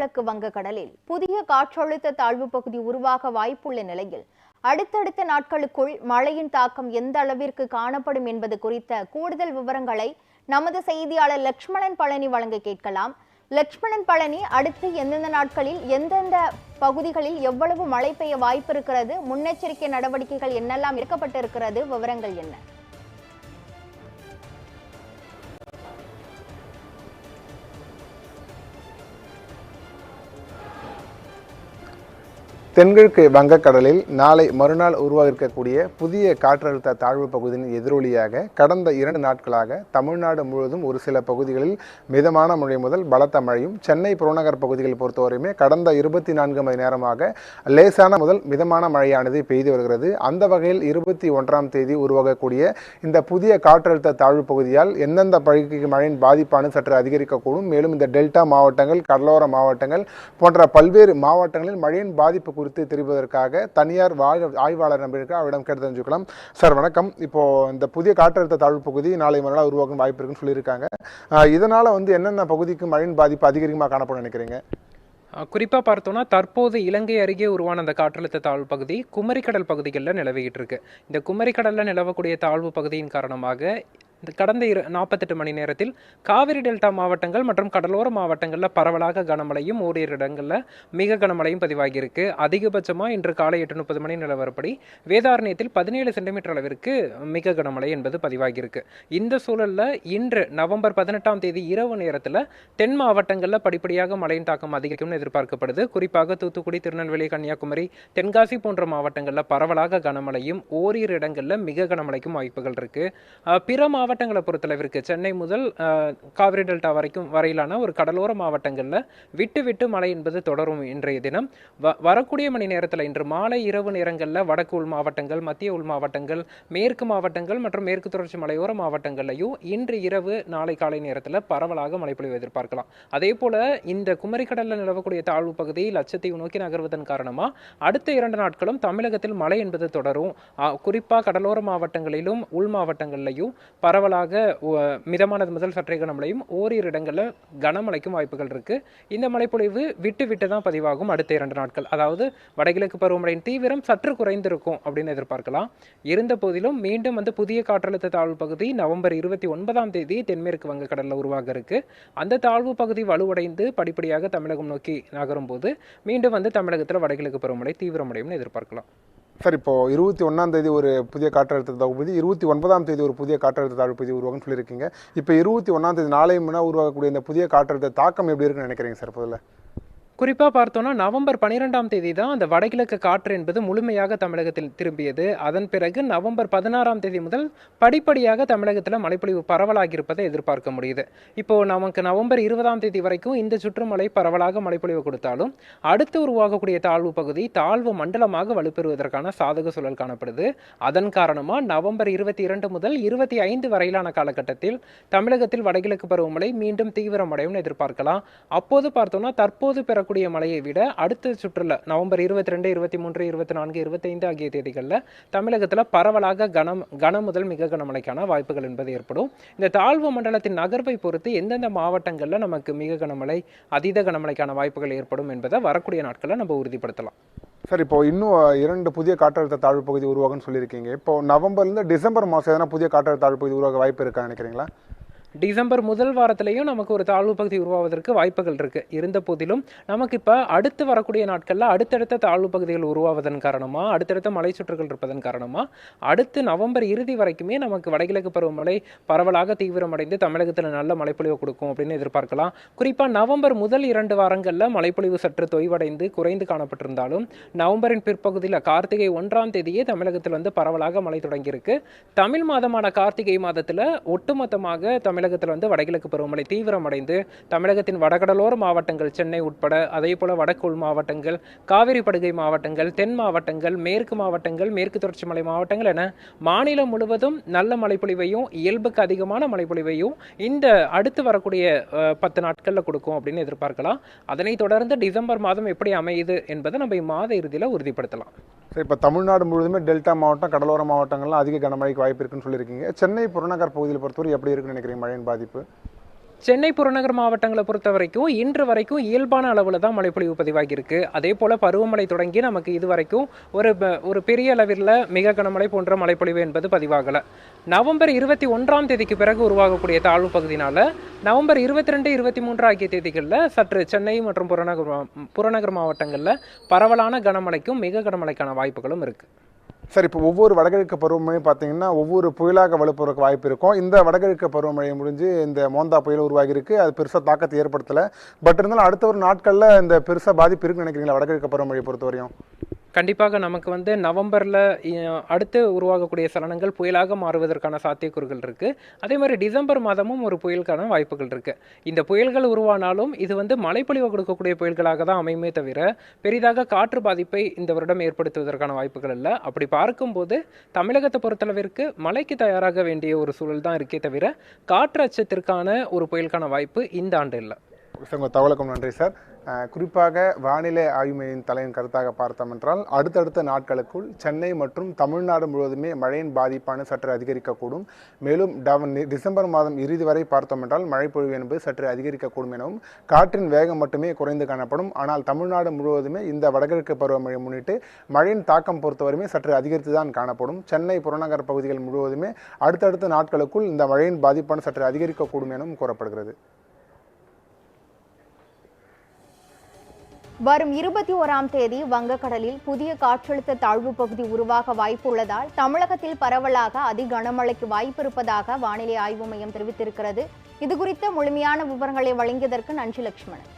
கிழக்கு வங்கக்கடலில் புதிய காற்றழுத்த தாழ்வு பகுதி உருவாக வாய்ப்புள்ள நிலையில் அடுத்தடுத்த நாட்களுக்குள் மழையின் தாக்கம் எந்த அளவிற்கு காணப்படும் என்பது குறித்த கூடுதல் விவரங்களை நமது செய்தியாளர் லக்ஷ்மணன் பழனி வழங்க கேட்கலாம். லக்ஷ்மணன் பழனி அடுத்து எந்தெந்த நாட்களில் எந்தெந்த பகுதிகளில் எவ்வளவு மழை பெய்ய வாய்ப்பு இருக்கிறது முன்னெச்சரிக்கை நடவடிக்கைகள் என்னெல்லாம் எடுக்கப்பட்டிருக்கிறது விவரங்கள் என்ன? தென்கிழக்கு வங்கக்கடலில் நாளை மறுநாள் உருவாக இருக்கக்கூடிய புதிய காற்றழுத்த தாழ்வு பகுதியின் எதிரொலியாக கடந்த இரண்டு நாட்களாக தமிழ்நாடு முழுவதும் ஒரு சில பகுதிகளில் மிதமான மழை முதல் பலத்த மழையும் சென்னை புறநகர் பகுதிகள் பொறுத்தவரையுமே கடந்த இருபத்தி நான்கு மணி நேரமாக லேசான முதல் மிதமான மழையானது பெய்து வருகிறது. அந்த வகையில் இருபத்தி ஒன்றாம் தேதி உருவாகக்கூடிய இந்த புதிய காற்றழுத்த தாழ்வு பகுதியால் எந்தெந்த பகுதிக்கு மழையின் பாதிப்பானது சற்று அதிகரிக்கக்கூடும். மேலும் இந்த டெல்டா மாவட்டங்கள் கடலோர மாவட்டங்கள் போன்ற பல்வேறு மாவட்டங்களில் மழையின் பாதிப்பு குறித்து தெரிவதற்காக தனியார் ஆய்வாளர் நம்பியிருக்க அவரிடம் கேட்டு தெரிஞ்சுக்கலாம். சார் வணக்கம். இப்போ இந்த புதிய காற்றழுத்த தாழ்வு பகுதி நாளை மறுநாள் உருவாக்கும் வாய்ப்பு இருக்குன்னு சொல்லியிருக்காங்க. இதனால் இதனால வந்து என்னென்ன பகுதிக்கு மழையின் பாதிப்பு அதிகரிக்கமாக காணப்படும் நினைக்கிறீங்க? குறிப்பாக பார்த்தோன்னா தற்போது இலங்கை அருகே உருவான அந்த காற்றழுத்த தாழ்வு பகுதி குமரிக்கடல் பகுதிகளில் நிலவிக்கிட்டு இருக்கு. இந்த குமரிக்கடலில் நிலவக்கூடிய தாழ்வு பகுதியின் காரணமாக கடந்த இரு நாற்பத்தெட்டு மணி நேரத்தில் காவிரி டெல்டா மாவட்டங்கள் மற்றும் கடலோர மாவட்டங்களில் பரவலாக கனமழையும் ஓரிரு இடங்களில் மிக கனமழையும் பதிவாகியிருக்கு. அதிகபட்சமாக இன்று காலை எட்டு முப்பது மணி நிலவரப்படி வேதாரண்யத்தில் பதினேழு சென்டிமீட்டர் அளவிற்கு மிக கனமழை என்பது பதிவாகியிருக்கு. இந்த சூழலில் இன்று நவம்பர் பதினெட்டாம் தேதி இரவு நேரத்தில் தென் மாவட்டங்களில் படிப்படியாக மழையின் தாக்கம் அதிகரிக்கும்னு எதிர்பார்க்கப்படுது. குறிப்பாக தூத்துக்குடி திருநெல்வேலி கன்னியாகுமரி தென்காசி போன்ற மாவட்டங்களில் பரவலாக கனமழையும் ஓரிரு இடங்களில் மிக கனமழைக்கும் வாய்ப்புகள் இருக்குது பிற பிற மாவட்டங்களை பொறுத்தளவிற்கு சென்னை முதல் காவிரி டெல்டா வரைக்கும் வரையிலான ஒரு கடலோர மாவட்டங்களில் விட்டு விட்டு மழை என்பது தொடரும் இன்றைய தினம். வ வரக்கூடிய மணி நேரத்தில் இன்று மாலை இரவு நேரங்களில் வடக்கு உள் மாவட்டங்கள் மத்திய உள் மாவட்டங்கள் மேற்கு மாவட்டங்கள் மற்றும் மேற்கு தொடர்ச்சி மலையோர மாவட்டங்கள்லையும் இன்று இரவு நாளை காலை நேரத்தில் பரவலாக மழை பொழிவு எதிர்பார்க்கலாம். அதே போல இந்த குமரிக்கடலில் நிலவக்கூடிய தாழ்வு பகுதி லட்சத்தீவு நோக்கி நகர்வதன் காரணமாக அடுத்த இரண்டு நாட்களும் தமிழகத்தில் மழை என்பது தொடரும். குறிப்பாக கடலோர மாவட்டங்களிலும் உள் மாவட்டங்கள்லையும் பரவலாக மிதமானது முதல் சற்றே கனமழையும் ஓரிரு இடங்களில் கனமழைக்கும் வாய்ப்புகள் இருக்கு. இந்த மழைப்பொழிவு விட்டு விட்டு தான் பதிவாகும் அடுத்த இரண்டு நாட்கள். அதாவது வடகிழக்கு பருவமழையின் தீவிரம் சற்று குறைந்திருக்கும் அப்படின்னு எதிர்பார்க்கலாம். இருந்த போதிலும் மீண்டும் வந்து புதிய காற்றழுத்த தாழ்வு பகுதி நவம்பர் இருபத்தி ஒன்பதாம் தேதி தென்மேற்கு வங்கக்கடலில் உருவாக இருக்கு. அந்த தாழ்வு பகுதி வலுவடைந்து படிப்படியாக தமிழகம் நோக்கி நகரும் போது மீண்டும் வந்து தமிழகத்தில் வடகிழக்கு பருவமழை தீவிரமடையும்னு எதிர்பார்க்கலாம். சார் இப்போது இருபத்தி ஒன்றாம் தேதி ஒரு புதிய காற்றழுத்த தாழ்வு பகுதி இருபத்தி ஒன்பதாம் தேதி ஒரு புதிய காற்றழுத்த தாழ்வு பகுதி உருவாகும் சொல்லியிருக்கீங்க. இப்போ இருபத்தி ஒன்றாம் தேதி நாளை முன்னா உருவாகக்கூடிய இந்த புதிய காற்றழுத்த தாக்கம் எப்படி இருக்குன்னு நினைக்கிறீங்க சார் முதல்ல? குறிப்பாக பார்த்தோன்னா நவம்பர் பன்னிரெண்டாம் தேதி தான் அந்த வடகிழக்கு காற்று என்பது முழுமையாக தமிழகத்தில் திரும்பியது. அதன் பிறகு நவம்பர் பதினாறாம் தேதி முதல் படிப்படியாக தமிழகத்தில் மழைப்பொழிவு பரவலாகியிருப்பதை எதிர்பார்க்க முடியுது. இப்போ நமக்கு நவம்பர் இருபதாம் தேதி வரைக்கும் இந்த சுற்றுமலை பரவலாக மழைப்பொழிவு கொடுத்தாலும் அடுத்து உருவாகக்கூடிய தாழ்வு பகுதி தாழ்வு மண்டலமாக வலுப்பெறுவதற்கான சாதக சூழல் காணப்படுது. அதன் காரணமாக நவம்பர் இருபத்தி இரண்டு முதல் இருபத்தி ஐந்து வரையிலான காலகட்டத்தில் தமிழகத்தில் வடகிழக்கு பருவமழை மீண்டும் தீவிரமடையும் எதிர்பார்க்கலாம். அப்போது பார்த்தோம்னா தற்போது வரக்கூடிய மழையை விட அடுத்த சுற்றுல நவம்பர் இருபத்தி ரெண்டு இருபத்தி மூன்று இருபத்தி நான்கு இருபத்தைந்து ஆகிய தேதிகளில் தமிழகத்தில் பரவலாக கனம் கன முதல் மிக கனமழைக்கான வாய்ப்புகள் என்பது ஏற்படும். இந்த தாழ்வு மண்டலத்தின் நகர்வை பொறுத்து எந்தெந்த மாவட்டங்களில் நமக்கு மிக கனமழை அதீத கனமழைக்கான வாய்ப்புகள் ஏற்படும் என்பதை வரக்கூடிய நாட்களில் நம்ம உறுதிப்படுத்தலாம். சார் இப்போ இன்னும் இரண்டு புதிய காற்றழுத்த தாழ்வு பகுதி உருவாகும்னு சொல்லியிருக்கீங்க. இப்போ நவம்பர்லேருந்து டிசம்பர் மாதம் எதனா புதிய காற்றழுத்த தாழ்வு பகுதி உருவாக வாய்ப்பு இருக்கா நினைக்கிறீங்களா? டிசம்பர் முதல் வாரத்திலையும் நமக்கு ஒரு தாழ்வு பகுதி உருவாவதற்கு வாய்ப்புகள் இருக்கு. இருந்த போதிலும் நமக்கு இப்போ அடுத்து வரக்கூடிய நாட்களில் அடுத்தடுத்த தாழ்வு பகுதிகள் உருவாவதன் காரணமா அடுத்தடுத்த மலை சுற்றுகள் இருப்பதன் காரணமா அடுத்து நவம்பர் இறுதி வரைக்குமே நமக்கு வடகிழக்கு பருவமழை பரவலாக தீவிரமடைந்து தமிழகத்தில் நல்ல மழைப்பொழிவு கொடுக்கும் அப்படின்னு எதிர்பார்க்கலாம். குறிப்பாக நவம்பர் முதல் இரண்டு வாரங்களில் மழைப்பொழிவு சற்று தொய்வடைந்து குறைந்து காணப்பட்டிருந்தாலும் நவம்பரின் பிற்பகுதியில் கார்த்திகை ஒன்றாம் தேதியே தமிழகத்தில் வந்து பரவலாக மழை தொடங்கியிருக்கு. தமிழ் மாதமான கார்த்திகை மாதத்தில் ஒட்டுமொத்தமாக தமிழக தமிழகத்தில் வந்து வடகிழக்கு பருவமழை தீவிரமடைந்து தமிழகத்தின் வடகடலோர மாவட்டங்கள் சென்னை உட்பட அதே போல வடக்கு உள் மாவட்டங்கள் காவிரி படுகை மாவட்டங்கள் தென் மாவட்டங்கள் மேற்கு மாவட்டங்கள் மேற்கு தொடர்ச்சி மலை மாவட்டங்கள் என மாநிலம் முழுவதும் நல்ல மழைப்பொழிவையும் இயல்புக்கு அதிகமான மழைப்பொழிவையும் இந்த அடுத்து வரக்கூடிய பத்து நாட்களில் கொடுக்கும் அப்படின்னு எதிர்பார்க்கலாம். அதனைத் தொடர்ந்து டிசம்பர் மாதம் எப்படி அமையுது என்பதை நம்ம இம்மாத இறுதியில் உறுதிப்படுத்தலாம். சார் இப்போ தமிழ்நாடு முழுவதுமே டெல்டா மாவட்டம் கடலோர மாவட்டங்கள்லாம் அதிக கனமழைக்கு வாய்ப்பு இருக்குன்னு சொல்லியிருக்கீங்க. சென்னை புறநகர் பகுதியில் பொறுத்தவரை எப்படி இருக்குன்னு நினைக்கிறீங்க மழையின் பாதிப்பு? சென்னை புறநகர் மாவட்டங்களை பொறுத்த வரைக்கும் இன்று வரைக்கும் இயல்பான அளவில் தான் மழைப்பொழிவு பதிவாகியிருக்கு. அதே போல் பருவமழை தொடங்கி நமக்கு இது வரைக்கும் ஒரு ஒரு பெரிய அளவில் மிக கனமழை போன்ற மழைப்பொழிவு என்பது பதிவாகலை. நவம்பர் இருபத்தி ஒன்றாம் தேதிக்கு பிறகு உருவாகக்கூடிய தாழ்வு பகுதினால நவம்பர் இருபத்தி ரெண்டு இருபத்தி மூன்று ஆகிய தேதிகளில் சற்று சென்னை மற்றும் புறநகர் புறநகர் மாவட்டங்களில் பரவலான கனமழைக்கும் மிக கனமழைக்கான வாய்ப்புகளும் இருக்குது சார் இப்போ ஒவ்வொரு வடகிழக்கு பருவமழையும் பார்த்தீங்கன்னா ஒவ்வொரு புயலாக வலுப்பெறக்கு வாய்ப்பு இருக்கும். இந்த வடகிழக்கு பருவமழை முடிஞ்சு இந்த மோந்தா புயல் உருவாகியிருக்கு. அது பெருசாக தாக்கத்தை ஏற்படுத்தலை. பட் இருந்தாலும் அடுத்த ஒரு நாட்களில் இந்த பெருசாக பாதிப்பு இருக்குன்னு நினைக்கிறீங்களா வடகிழக்கு பருவமழையை பொறுத்தவரையும்? கண்டிப்பாக நமக்கு வந்து நவம்பரில் அடுத்து உருவாகக்கூடிய சலனங்கள் புயலாக மாறுவதற்கான சாத்தியக்கூறுகள் இருக்குது அதே மாதிரி டிசம்பர் மாதமும் ஒரு புயலுக்கான வாய்ப்புகள் இருக்குது இந்த புயல்கள் உருவானாலும் இது வந்து மழைப்பொழிவு கொடுக்கக்கூடிய புயல்களாக தான் அமையுமே தவிர பெரிதாக காற்று பாதிப்பை இந்த வருடம் ஏற்படுத்துவதற்கான வாய்ப்புகள் இல்லை. அப்படி பார்க்கும்போது தமிழகத்தை பொறுத்தளவிற்கு மழைக்கு தயாராக வேண்டிய ஒரு சூழல் தான் இருக்கே தவிர காற்று அச்சத்திற்கான ஒரு புயலுக்கான வாய்ப்பு இந்த ஆண்டு இல்லை. சார் உங்கள் தகவலுக்கும் நன்றி சார். குறிப்பாக வானிலை ஆய்வு மையின் தலையின் கருத்தாக பார்த்தோம் என்றால் அடுத்தடுத்த நாட்களுக்குள் சென்னை மற்றும் தமிழ்நாடு முழுவதுமே மழையின் பாதிப்பான சற்று அதிகரிக்கக்கூடும். மேலும் டிசம்பர் மாதம் இறுதி வரை பார்த்தோம் என்றால் மழைப்பொழிவு என்பது சற்று அதிகரிக்கக்கூடும் எனவும் காற்றின் வேகம் மட்டுமே குறைந்து காணப்படும். ஆனால் தமிழ்நாடு முழுவதுமே இந்த வடகிழக்கு பருவமழை முன்னிட்டு மழையின் தாக்கம் பொறுத்தவரையுமே சற்று அதிகரித்து தான் காணப்படும். சென்னை புறநகர் பகுதிகள் முழுவதுமே அடுத்தடுத்த நாட்களுக்குள் இந்த மழையின் பாதிப்பான சற்று அதிகரிக்கக்கூடும் எனவும் கூறப்படுகிறது. வரும் இருபத்தி ஓராம் தேதி வங்கக்கடலில் புதிய காற்றழுத்த தாழ்வு பகுதி உருவாக வாய்ப்புள்ளதால் தமிழகத்தில் பரவலாக அதி கனமழைக்கு வாய்ப்பு இருப்பதாக வானிலை ஆய்வு மையம் தெரிவித்திருக்கிறது. இதுகுறித்த முழுமையான விவரங்களை வழங்கியதற்கு நன்றி லட்சுமணன்